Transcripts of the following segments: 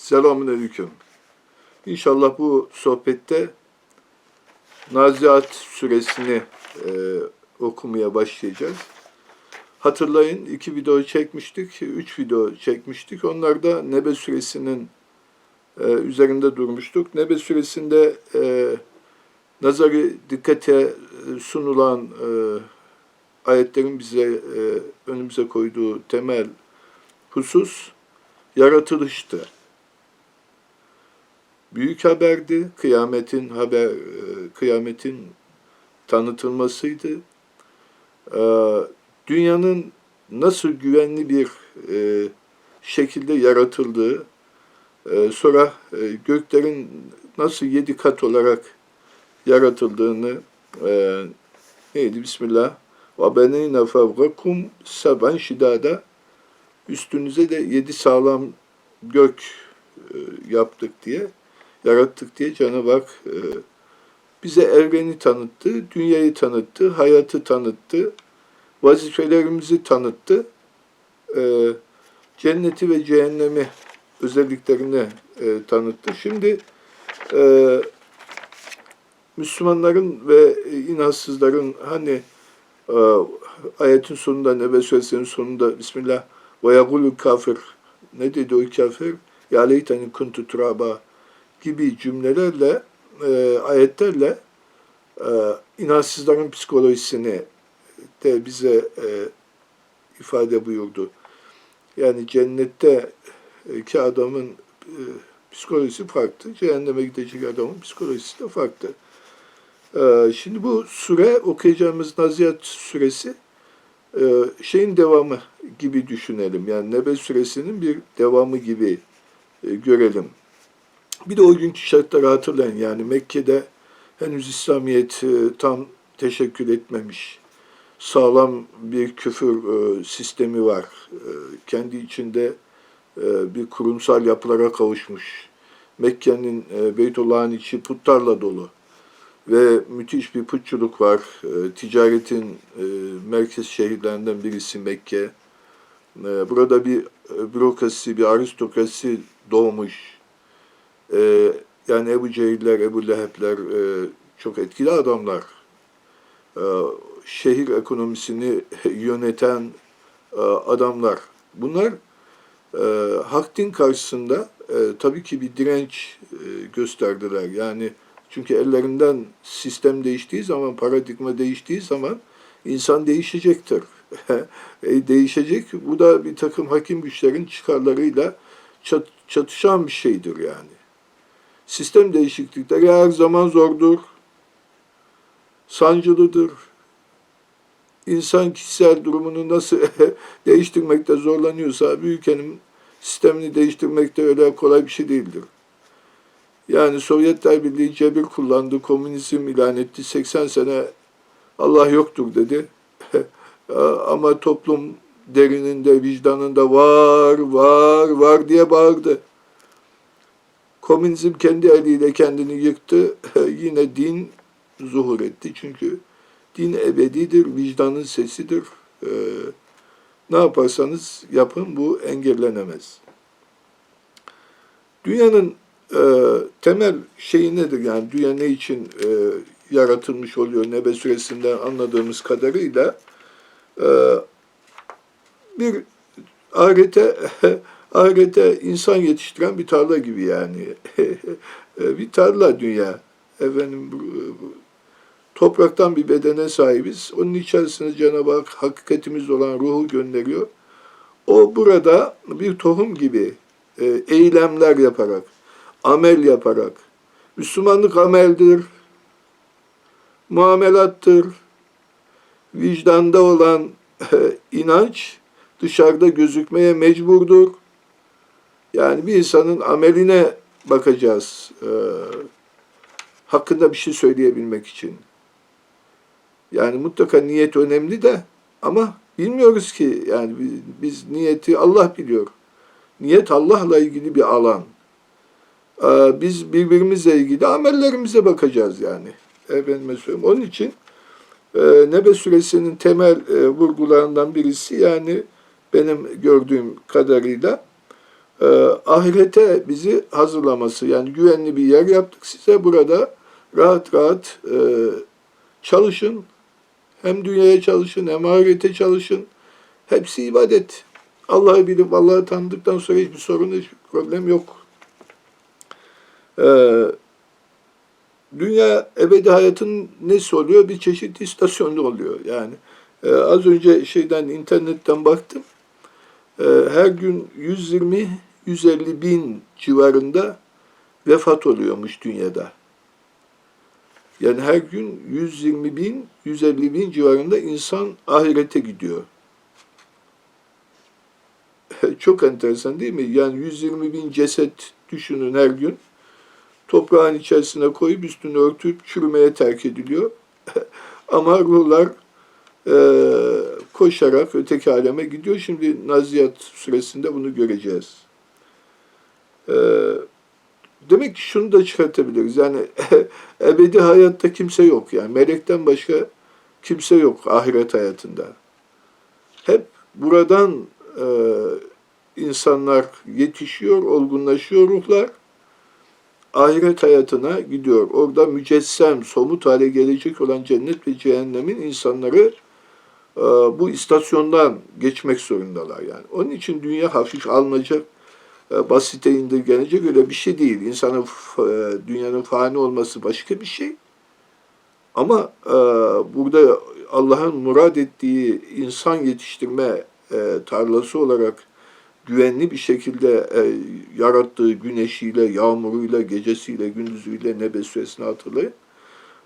Selamünaleyküm. İnşallah bu sohbette Naziat suresini e, okumaya başlayacağız. Hatırlayın iki video çekmiştik, üç video çekmiştik. Onlarda Nebe suresinin e, üzerinde durmuştuk. Nebe suresinde e, nazarı dikkate e, sunulan e, ayetlerin bize e, önümüze koyduğu temel husus yaratılıştı. Büyük haberdi, kıyametin haber, e, kıyametin tanıtılmasıydı. E, Dünyanın nasıl güvenli bir e, şekilde yaratıldığı, sonra göklerin nasıl yedi kat olarak yaratıldığını neydi Bismillah ve beneyne fevgakum seben şidada. Üstünüze de yedi sağlam gök yaptık diye yarattık diye Cenab-ı Hak e, bize evreni tanıttı, dünyayı tanıttı, hayatı tanıttı, vazifelerimizi tanıttı, e, cenneti ve cehennemi özelliklerini e, tanıttı. Şimdi e, Müslümanların ve inançsızların hani e, ayetin sonunda Nebe Suresinin sonunda Bismillah ve yagulul kafir ne dedi o kafir? Ya leyteni kuntu turaba gibi cümlelerle e, ayetlerle e, inançsızların psikolojisini de bize e, ifade buyurdu. Yani cennette e, ki adamın e, psikolojisi farklı, cehenneme gidecek adamın psikolojisi de farklı. E, şimdi bu sure, okuyacağımız Nazihat suresi e, şeyin devamı gibi düşünelim. Yani Nebe suresinin bir devamı gibi e, görelim. Bir de o günkü şartları hatırlayın. Yani Mekke'de henüz İslamiyet tam teşekkül etmemiş. Sağlam bir küfür e, sistemi var. E, kendi içinde e, bir kurumsal yapılara kavuşmuş. Mekke'nin Beytullah'ın içi putlarla dolu. Ve müthiş bir putçuluk var. Ticaretin merkez şehirlerinden birisi Mekke. Burada bir bürokrasi, bir aristokrasi doğmuş. E, yani Ebu Cehiller, Ebu Leheb'ler e, çok etkili adamlar. E, şehir ekonomisini yöneten e, adamlar. Bunlar e, hak din karşısında e, tabii ki bir direnç e, gösterdiler. Yani çünkü ellerinden sistem değiştiği zaman, paradigma değiştiği zaman insan değişecektir. e, değişecek. Bu da bir takım hakim güçlerin çıkarlarıyla çat, çatışan bir şeydir yani. Sistem değişiklikleri her zaman zordur, sancılıdır. İnsan kişisel durumunu nasıl değiştirmekte zorlanıyorsa bir ülkenin sistemini değiştirmek de öyle kolay bir şey değildir. Yani Sovyetler Birliği cebir kullandı, komünizm ilan etti, 80 sene Allah yoktur dedi. Ama toplum derininde, vicdanında var, var, var diye bağırdı. Komünizm kendi eliyle kendini yıktı. Yine din zuhur etti. Çünkü din ebedidir, vicdanın sesidir. Ee, ne yaparsanız yapın bu engellenemez. Dünyanın e, temel şeyi nedir? Yani dünya ne için e, yaratılmış oluyor Nebe suresinden anladığımız kadarıyla e, bir ahirete ahirete insan yetiştiren bir tarla gibi yani. bir tarla dünya. Efendim topraktan bir bedene sahibiz. Onun içerisine Cenab-ı Hak hakikatimiz olan ruhu gönderiyor. O burada bir tohum gibi e, eylemler yaparak, amel yaparak, Müslümanlık ameldir, muamelattır, vicdanda olan e, inanç dışarıda gözükmeye mecburdur. Yani bir insanın ameline bakacağız e, hakkında bir şey söyleyebilmek için. Yani mutlaka niyet önemli de ama bilmiyoruz ki yani biz niyeti Allah biliyor. Niyet Allah'la ilgili bir alan. Ee, biz birbirimizle ilgili amellerimize bakacağız yani. Efendime söyleyeyim. Onun için e, Nebe suresinin temel e, vurgularından birisi yani benim gördüğüm kadarıyla e, ahirete bizi hazırlaması. Yani güvenli bir yer yaptık size burada rahat rahat e, çalışın. Hem dünyaya çalışın hem ahirete çalışın. Hepsi ibadet. Allah'ı bilip Allah'ı tanıdıktan sonra hiçbir sorun, hiçbir problem yok. Ee, dünya ebedi hayatın nesi oluyor? Bir çeşit istasyonlu oluyor. Yani e, az önce şeyden internetten baktım. E, her gün 120-150 bin civarında vefat oluyormuş dünyada. Yani her gün 120 bin, 150 bin civarında insan ahirete gidiyor. Çok enteresan değil mi? Yani 120 bin ceset düşünün her gün. Toprağın içerisine koyup üstünü örtüp çürümeye terk ediliyor. Ama ruhlar e, koşarak öteki aleme gidiyor. Şimdi Naziyat suresinde bunu göreceğiz. E, demek ki şunu da çıkartabiliriz. Yani ebedi hayatta kimse yok. Yani melekten başka kimse yok ahiret hayatında. Hep buradan e, insanlar yetişiyor, olgunlaşıyor ruhlar. Ahiret hayatına gidiyor. Orada mücessem, somut hale gelecek olan cennet ve cehennemin insanları e, bu istasyondan geçmek zorundalar yani. Onun için dünya hafif alınacak, basite indirgenecek öyle bir şey değil. İnsanın, e, dünyanın fani olması başka bir şey. Ama e, burada Allah'ın murad ettiği insan yetiştirme e, tarlası olarak güvenli bir şekilde e, yarattığı güneşiyle, yağmuruyla, gecesiyle, gündüzüyle Nebe suresini hatırlayın.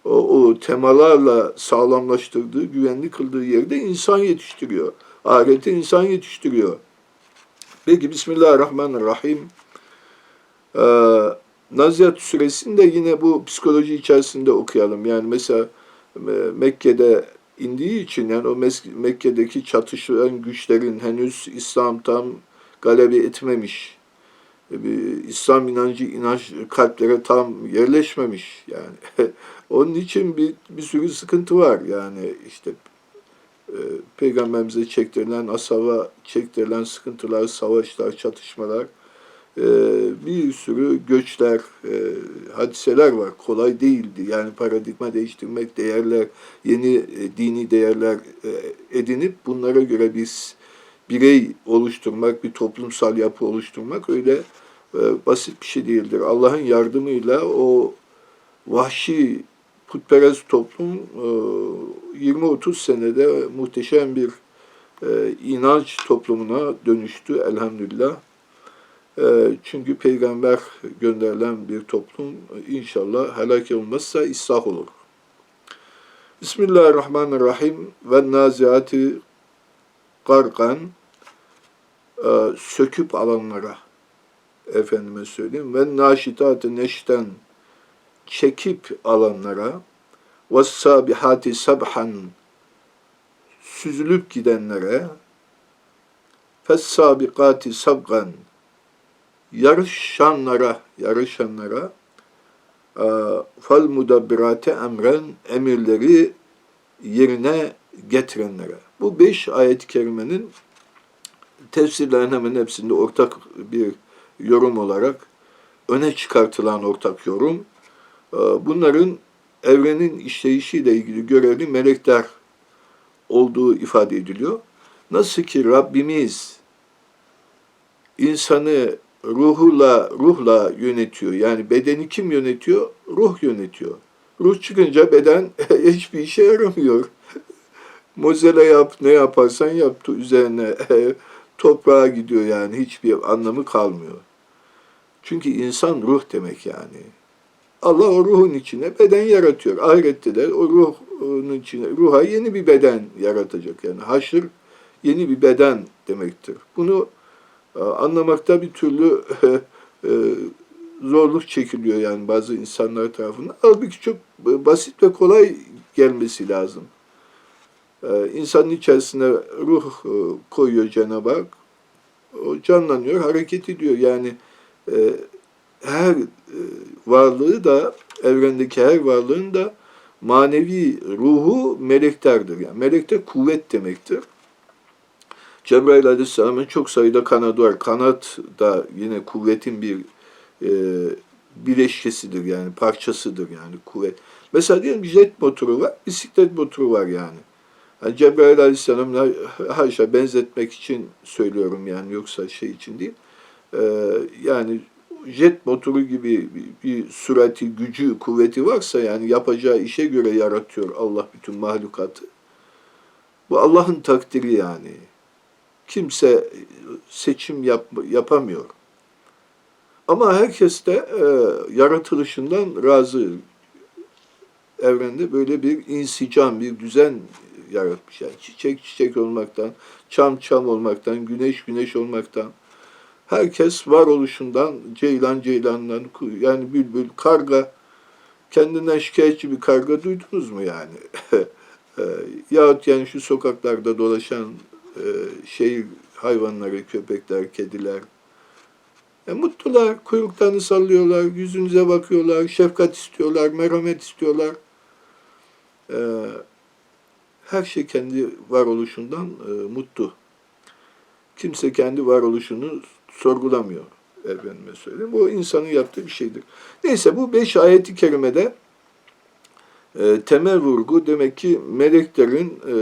O, o temalarla sağlamlaştırdığı, güvenli kıldığı yerde insan yetiştiriyor. Ahirete insan yetiştiriyor. Peki Bismillahirrahmanirrahim. Ee, Nazihat suresini de yine bu psikoloji içerisinde okuyalım. Yani mesela Mekke'de indiği için yani o Mekke'deki çatışan güçlerin henüz İslam tam galebe etmemiş. E, İslam inancı inanç kalplere tam yerleşmemiş yani. Onun için bir, bir sürü sıkıntı var yani işte peygamberimize çektirilen asava çektirilen sıkıntılar, savaşlar, çatışmalar e, bir sürü göçler, e, hadiseler var. Kolay değildi. Yani paradigma değiştirmek, değerler, yeni e, dini değerler edinip bunlara göre biz birey oluşturmak, bir toplumsal yapı oluşturmak öyle basit bir şey değildir. Allah'ın yardımıyla o vahşi putperest toplum e, 20-30 senede muhteşem bir e, inanç toplumuna dönüştü elhamdülillah. E, çünkü peygamber gönderilen bir toplum inşallah helak olmazsa ıslah olur. Bismillahirrahmanirrahim ve naziati gargan e, söküp alanlara efendime söyleyeyim ve naşitatı neşten çekip alanlara sabihati sabhan süzülüp gidenlere fessabikati sabgan yarışanlara yarışanlara e, fal mudabbirate emren emirleri yerine getirenlere. Bu beş ayet-i kerimenin tefsirlerin hemen hepsinde ortak bir yorum olarak öne çıkartılan ortak yorum. E, bunların evrenin işleyişiyle ilgili görevli melekler olduğu ifade ediliyor. Nasıl ki Rabbimiz insanı ruhla ruhla yönetiyor. Yani bedeni kim yönetiyor? Ruh yönetiyor. Ruh çıkınca beden hiçbir işe yaramıyor. Mozela yap, ne yaparsan yaptı üzerine toprağa gidiyor yani hiçbir anlamı kalmıyor. Çünkü insan ruh demek yani. Allah o ruhun içine beden yaratıyor. Ahirette de o ruhun içine, ruha yeni bir beden yaratacak. Yani haşır yeni bir beden demektir. Bunu e, anlamakta bir türlü e, zorluk çekiliyor yani bazı insanlar tarafından. Halbuki çok basit ve kolay gelmesi lazım. E, insanın içerisine ruh koyuyor Cenab-ı Hak. O canlanıyor, hareket ediyor. Yani her varlığı da, evrendeki her varlığın da manevi ruhu meleklerdir. Yani melekte kuvvet demektir. Cebrail Aleyhisselam'ın çok sayıda kanadı var. Kanat da yine kuvvetin bir e, bileşkesidir yani parçasıdır yani kuvvet. Mesela diyelim jet motoru var, bisiklet motoru var yani. yani Cebrail Aleyhisselam'la haşa benzetmek için söylüyorum yani yoksa şey için değil. Ee, yani jet motoru gibi bir, sürati, gücü, kuvveti varsa yani yapacağı işe göre yaratıyor Allah bütün mahlukatı. Bu Allah'ın takdiri yani. Kimse seçim yap, yapamıyor. Ama herkes de e, yaratılışından razı. Evrende böyle bir insicam, bir düzen yaratmış. Yani çiçek çiçek olmaktan, çam çam olmaktan, güneş güneş olmaktan. Herkes varoluşundan, ceylan ceylandan, yani bülbül, karga, kendinden şikayetçi bir karga duydunuz mu yani? E, yahut yani şu sokaklarda dolaşan e, şehir hayvanları, köpekler, kediler. E, mutlular, kuyruklarını sallıyorlar, yüzünüze bakıyorlar, şefkat istiyorlar, merhamet istiyorlar. E, her şey kendi varoluşundan e, mutlu. Kimse kendi varoluşunu sorgulamıyor. Efendime söyleyeyim. Bu insanın yaptığı bir şeydir. Neyse bu beş ayeti kerimede e, temel vurgu demek ki meleklerin e,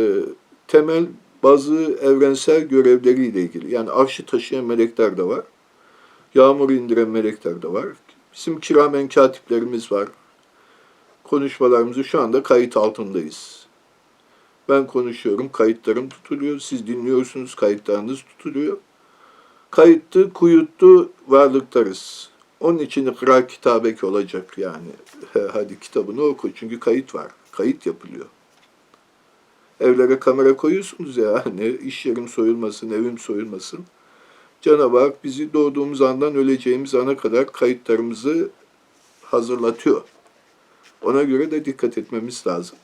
temel bazı evrensel görevleriyle ilgili. Yani arşı taşıyan melekler de var. Yağmur indiren melekler de var. Bizim kiramen katiplerimiz var. Konuşmalarımızı şu anda kayıt altındayız. Ben konuşuyorum, kayıtlarım tutuluyor. Siz dinliyorsunuz, kayıtlarınız tutuluyor. Kayıttı, kuyuttu varlıklarız. Onun için ikra kitabek olacak yani. Hadi kitabını oku çünkü kayıt var. Kayıt yapılıyor. Evlere kamera koyuyorsunuz ya. Ne iş yerim soyulmasın, evim soyulmasın. Hak bizi doğduğumuz andan öleceğimiz ana kadar kayıtlarımızı hazırlatıyor. Ona göre de dikkat etmemiz lazım.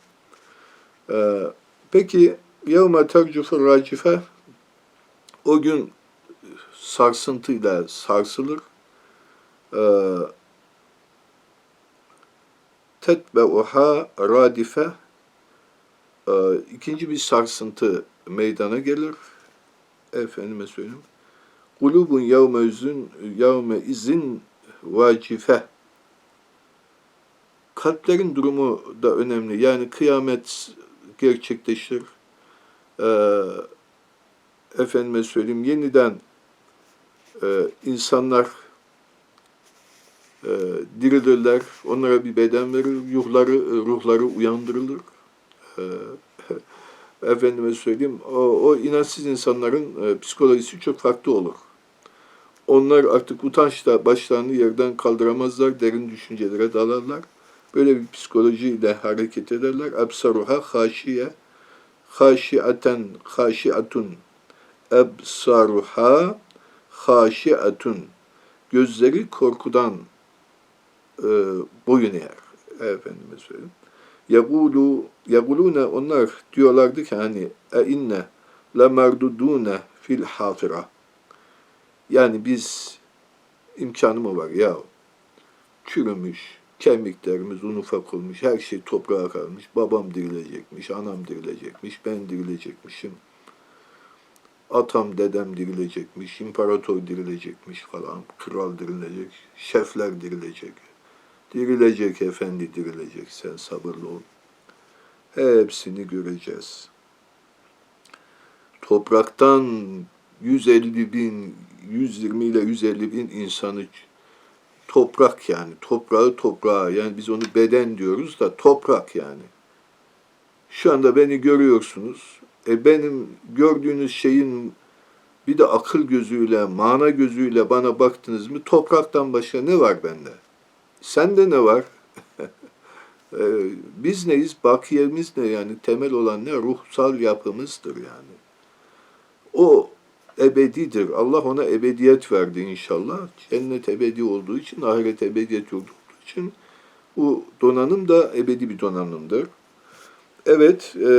Ee, peki yevme tercufur racife o gün sarsıntıyla sarsılır. Ee, tetbeuha radife ee, ikinci bir sarsıntı meydana gelir. Efendime söyleyeyim. Kulubun yevme üzün yevme izin vacife. Kalplerin durumu da önemli. Yani kıyamet gerçekleşir. Ee, efendime söyleyeyim yeniden e, insanlar e, dirilirler. Onlara bir beden verir. Ruhları, ruhları uyandırılır. E, efendime söyleyeyim, o, o inançsız insanların e, psikolojisi çok farklı olur. Onlar artık utançla başlarını yerden kaldıramazlar, derin düşüncelere dalarlar. Böyle bir psikolojiyle hareket ederler. Ebsaruha haşiye, haşiaten, haşiatun. Ebsaruha haşiatun. Gözleri korkudan e, boyun eğer. Efendime söyleyeyim. Yagulu, yagulune onlar diyorlardı ki hani e inne la merdudune fil hafira. Yani biz imkanı mı var ya çürümüş, kemiklerimiz un ufak olmuş, her şey toprağa kalmış. Babam dirilecekmiş, anam dirilecekmiş, ben dirilecekmişim. Atam, dedem dirilecekmiş, imparator dirilecekmiş falan, kral dirilecek, şefler dirilecek. Dirilecek efendi dirilecek, sen sabırlı ol. Hepsini göreceğiz. Topraktan 150 bin, 120 ile 150 bin insanı toprak yani. Toprağı toprağa yani biz onu beden diyoruz da toprak yani. Şu anda beni görüyorsunuz. E benim gördüğünüz şeyin bir de akıl gözüyle, mana gözüyle bana baktınız mı topraktan başka ne var bende? Sende ne var? e, biz neyiz? Bakiyemiz ne yani? Temel olan ne? Ruhsal yapımızdır yani. O ebedidir. Allah ona ebediyet verdi inşallah. Cennet ebedi olduğu için, ahiret ebediyet olduğu için bu donanım da ebedi bir donanımdır. Evet, e,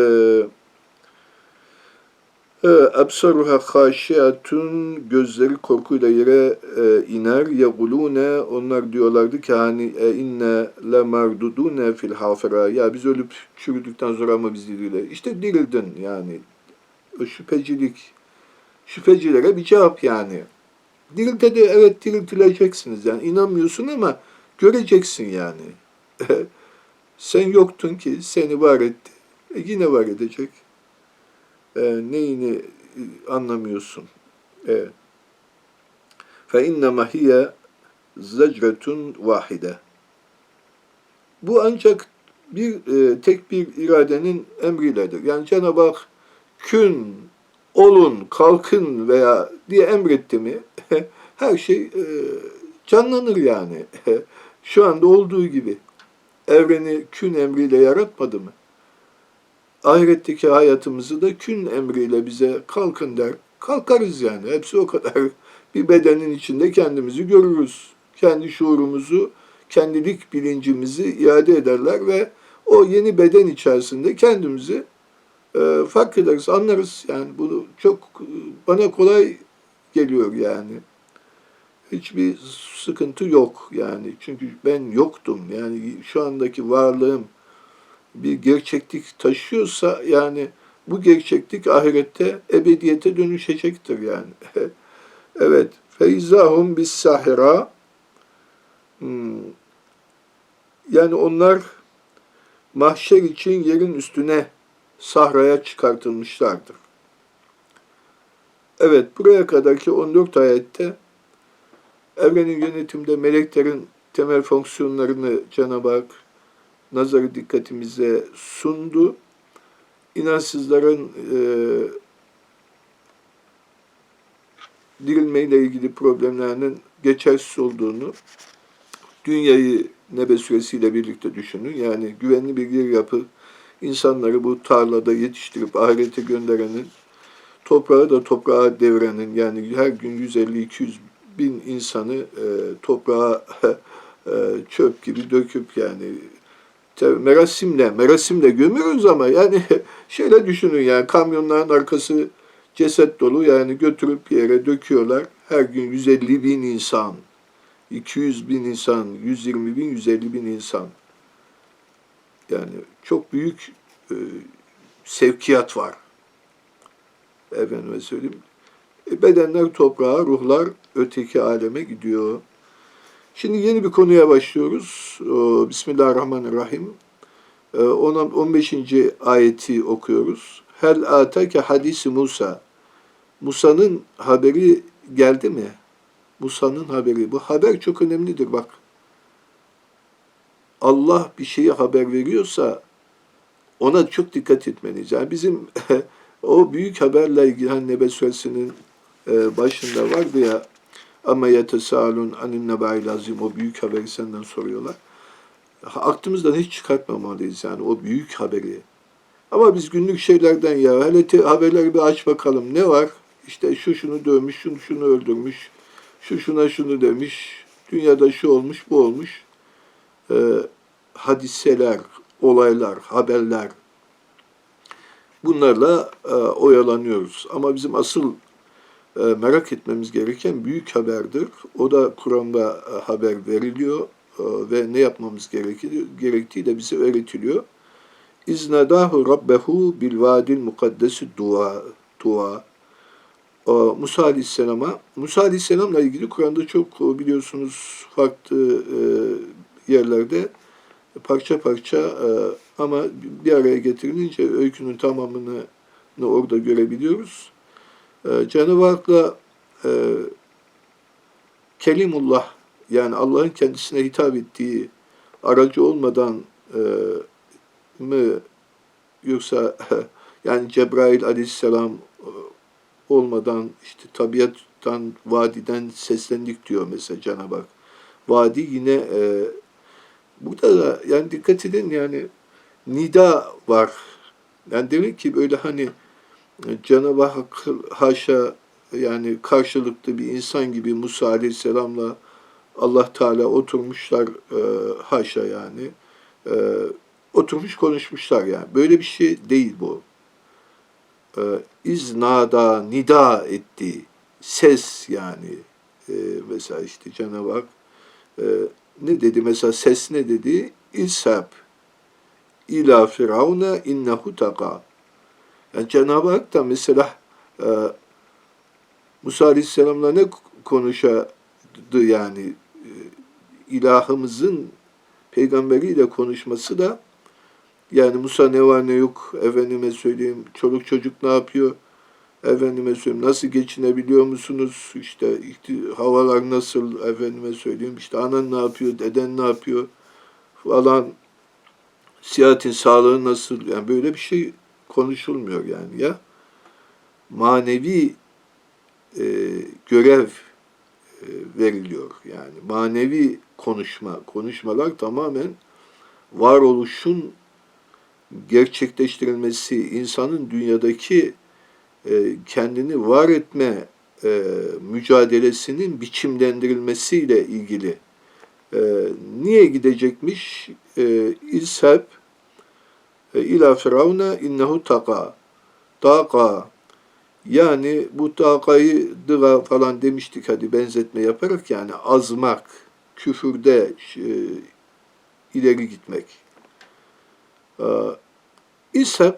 Ebsaruha haşiyatun gözleri korkuyla yere e, iner. Yegulune onlar diyorlardı ki hani e, inne le merdudune fil hafira. Ya biz ölüp çürüdükten sonra ama biz diriliyor. İşte dirildin yani. O şüphecilik şüphecilere bir cevap yani. Dirilte de evet diriltileceksiniz yani inanmıyorsun ama göreceksin yani. Sen yoktun ki seni var etti. E yine var edecek. E, neyini anlamıyorsun. Evet. İnnema hiye zecretun vahide. Bu ancak bir e, tek bir iradenin emriyledir. Yani Cenab-ı Hak kün, olun, kalkın veya diye emretti mi her şey e, canlanır yani. Şu anda olduğu gibi. Evreni kün emriyle yaratmadı mı? Ahiretteki hayatımızı da kün emriyle bize kalkın der. Kalkarız yani. Hepsi o kadar. Bir bedenin içinde kendimizi görürüz. Kendi şuurumuzu, kendilik bilincimizi iade ederler ve o yeni beden içerisinde kendimizi e, fark ederiz, anlarız. Yani bunu çok e, bana kolay geliyor yani. Hiçbir sıkıntı yok yani. Çünkü ben yoktum. Yani şu andaki varlığım bir gerçeklik taşıyorsa yani bu gerçeklik ahirette ebediyete dönüşecektir yani. evet. Feizahum bis sahira hmm. yani onlar mahşer için yerin üstüne sahraya çıkartılmışlardır. Evet, buraya kadarki 14 ayette evrenin yönetimde meleklerin temel fonksiyonlarını Cenab-ı Hak nazarı dikkatimize sundu. İnansızların e, dirilmeyle ilgili problemlerinin geçersiz olduğunu, dünyayı Nebe suresiyle birlikte düşünün. Yani güvenli bir yer yapı, insanları bu tarlada yetiştirip ahirete gönderenin, toprağı da toprağa devrenin, yani her gün 150-200 bin insanı e, toprağa e, çöp gibi döküp yani merasimle, merasimle gömüyoruz ama yani şöyle düşünün yani kamyonların arkası ceset dolu yani götürüp bir yere döküyorlar. Her gün 150 bin insan, 200 bin insan, 120 bin, 150 bin insan. Yani çok büyük e, sevkiyat var. Efendime söyleyeyim. E, bedenler toprağa, ruhlar öteki aleme gidiyor. Şimdi yeni bir konuya başlıyoruz. O, Bismillahirrahmanirrahim. E, 15. ayeti okuyoruz. Hel atake hadisi Musa. Musa'nın haberi geldi mi? Musa'nın haberi. Bu haber çok önemlidir bak. Allah bir şeyi haber veriyorsa ona çok dikkat etmeliyiz. Yani bizim o büyük haberle ilgili hani Nebe Suresinin e, başında vardı ya ama yetesalun anin nebail azim o büyük haberi senden soruyorlar. Aklımızdan hiç çıkartmamalıyız yani o büyük haberi. Ama biz günlük şeylerden ya hele haberleri bir aç bakalım ne var? İşte şu şunu dövmüş, şunu şunu öldürmüş, şu şuna şunu demiş, dünyada şu olmuş, bu olmuş. Ee, hadiseler, olaylar, haberler. Bunlarla e, oyalanıyoruz. Ama bizim asıl merak etmemiz gereken büyük haberdir. O da Kur'an'da e, haber veriliyor e, ve ne yapmamız gerektiği, de bize öğretiliyor. İznadahu rabbehu bil vadil mukaddesi dua. dua. Musa Aleyhisselam'a, Musa Aleyhisselam'la ilgili Kur'an'da çok biliyorsunuz farklı yerlerde parça parça ama bir araya getirilince öykünün tamamını orada görebiliyoruz. Cenab-ı Hak'la Kelimullah yani Allah'ın kendisine hitap ettiği aracı olmadan mı yoksa yani Cebrail aleyhisselam olmadan işte tabiattan, vadiden seslendik diyor mesela Cenab-ı Hak. Vadi yine e, burada da yani dikkat edin yani nida var. Yani demek ki böyle hani Cenab-ı Hak haşa yani karşılıklı bir insan gibi Musa Aleyhisselam'la Allah Teala oturmuşlar e, haşa yani. E, oturmuş konuşmuşlar yani. Böyle bir şey değil bu. E, iznada, nida etti. Ses yani. E, mesela işte Cenab-ı Hak e, ne dedi? Mesela ses ne dedi? İshab ila firavuna innehu taka. Yani Cenab-ı Hak da mesela e, Musa Aleyhisselam'la ne konuşadı yani? E, ilahımızın peygamberiyle konuşması da yani Musa ne var ne yok efendime söyleyeyim çoluk çocuk ne yapıyor efendime söyleyeyim nasıl geçinebiliyor musunuz işte havalar nasıl efendime söyleyeyim işte anan ne yapıyor deden ne yapıyor falan siyatin sağlığı nasıl yani böyle bir şey konuşulmuyor yani. Ya manevi e, görev e, veriliyor yani. Manevi konuşma konuşmalar tamamen varoluşun gerçekleştirilmesi insanın dünyadaki e, kendini var etme e, mücadelesinin biçimlendirilmesiyle ilgili. E, niye gidecekmiş? E, İshab e, ila firavuna innehu taka taka yani bu takayı dıga falan demiştik hadi benzetme yaparak yani azmak, küfürde e, ileri gitmek. Ee, İshab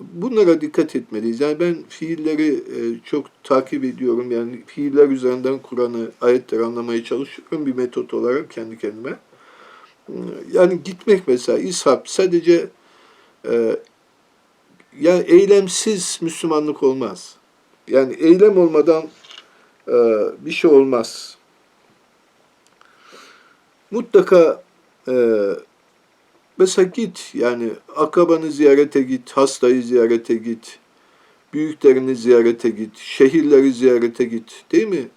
bunlara dikkat etmeliyiz. Yani ben fiilleri e, çok takip ediyorum. Yani fiiller üzerinden Kur'an'ı, ayetleri anlamaya çalışıyorum bir metot olarak kendi kendime. Yani gitmek mesela İshab sadece e, yani eylemsiz Müslümanlık olmaz. Yani eylem olmadan e, bir şey olmaz. Mutlaka e, mesela git yani akrabanı ziyarete git, hastayı ziyarete git, büyüklerini ziyarete git, şehirleri ziyarete git değil mi?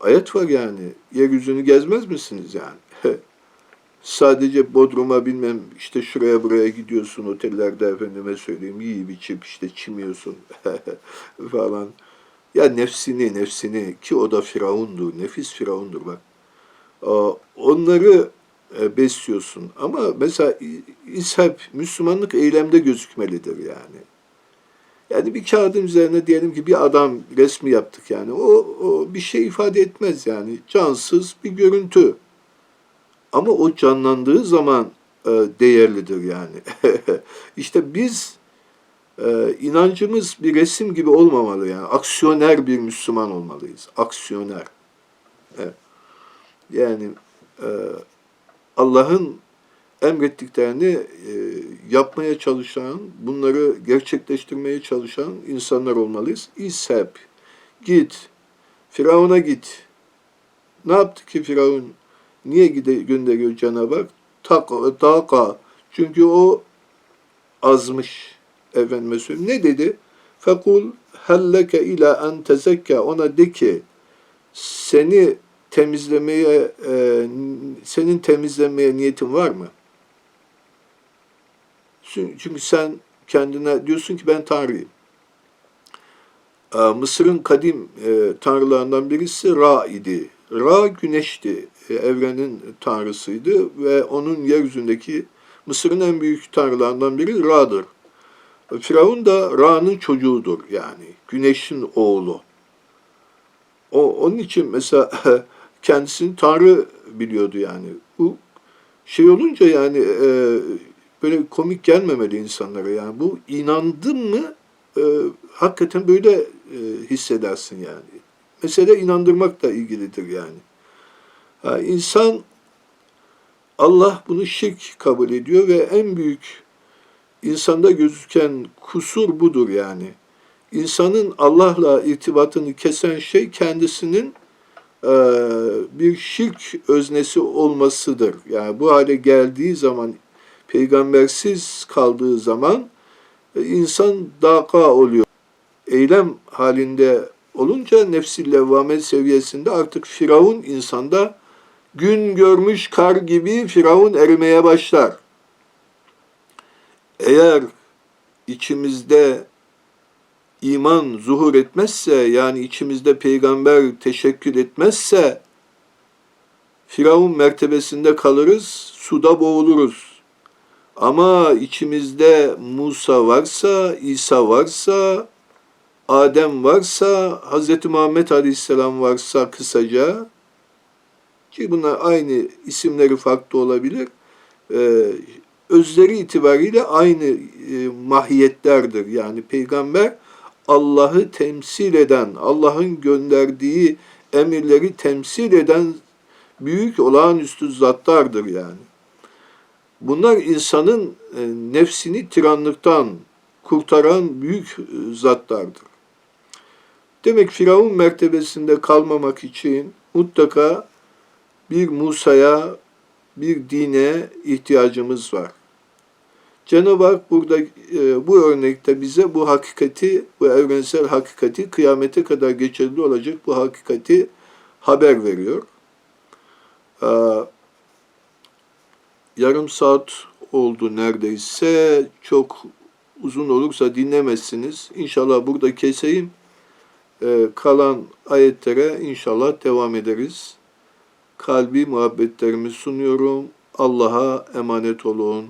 Ayet var yani. Yeryüzünü gezmez misiniz yani? Sadece Bodrum'a bilmem işte şuraya buraya gidiyorsun otellerde efendime söyleyeyim yiyip içip işte çimiyorsun falan. Ya nefsini nefsini ki o da firavundur, nefis firavundur bak. Onları e, besliyorsun ama mesela İ- İshab Müslümanlık eylemde gözükmelidir yani. Yani bir kağıdın üzerine diyelim ki bir adam resmi yaptık yani. O, o bir şey ifade etmez yani. Cansız bir görüntü. Ama o canlandığı zaman e, değerlidir yani. işte biz e, inancımız bir resim gibi olmamalı yani. Aksiyoner bir Müslüman olmalıyız. Aksiyoner. Evet. Yani e, Allah'ın emrettiklerini e, yapmaya çalışan, bunları gerçekleştirmeye çalışan insanlar olmalıyız. İshab, git, Firavun'a git. Ne yaptı ki Firavun? Niye gide gönderiyor Cenab-ı Hak? Tak, taka. Çünkü o azmış. Efendime söyleyeyim. Ne dedi? Fekul helleke ila en tezekka. Ona de ki seni temizlemeye, e, senin temizlenmeye niyetin var mı? Çünkü sen kendine diyorsun ki ben Tanrıyım. Mısır'ın kadim e, tanrılarından birisi Ra idi. Ra güneşti, evrenin tanrısıydı ve onun yeryüzündeki Mısır'ın en büyük tanrılarından biri Ra'dır. Firavun da Ra'nın çocuğudur yani, güneşin oğlu. O, onun için mesela kendisini Tanrı biliyordu yani. Bu şey olunca yani e, böyle komik gelmemeli insanlara yani. Bu inandın mı e, hakikaten böyle e, hissedersin yani. Mesele inandırmakla ilgilidir yani. Ha, insan Allah bunu şirk kabul ediyor ve en büyük insanda gözüken kusur budur yani. İnsanın Allah'la irtibatını kesen şey kendisinin e, bir şirk öznesi olmasıdır. Yani bu hale geldiği zaman, peygambersiz kaldığı zaman e, insan daka oluyor. Eylem halinde olunca nefsi levvame seviyesinde artık Firavun insanda gün görmüş kar gibi Firavun erimeye başlar. Eğer içimizde iman zuhur etmezse yani içimizde peygamber teşekkür etmezse Firavun mertebesinde kalırız, suda boğuluruz. Ama içimizde Musa varsa, İsa varsa, Adem varsa, Hz. Muhammed Aleyhisselam varsa kısaca, ki bunlar aynı isimleri farklı olabilir, e, özleri itibariyle aynı e, mahiyetlerdir. Yani peygamber Allah'ı temsil eden, Allah'ın gönderdiği emirleri temsil eden büyük olağanüstü zatlardır yani. Bunlar insanın e, nefsini tiranlıktan kurtaran büyük e, zatlardır. Demek Firavun mertebesinde kalmamak için mutlaka bir Musa'ya, bir dine ihtiyacımız var. Cenab-ı Hak burada e, bu örnekte bize bu hakikati, bu evrensel hakikati kıyamete kadar geçerli olacak bu hakikati haber veriyor. Ee, yarım saat oldu neredeyse. Çok uzun olursa dinlemezsiniz. İnşallah burada keseyim. Ee, kalan ayetlere inşallah devam ederiz. Kalbi muhabbetlerimi sunuyorum. Allah'a emanet olun.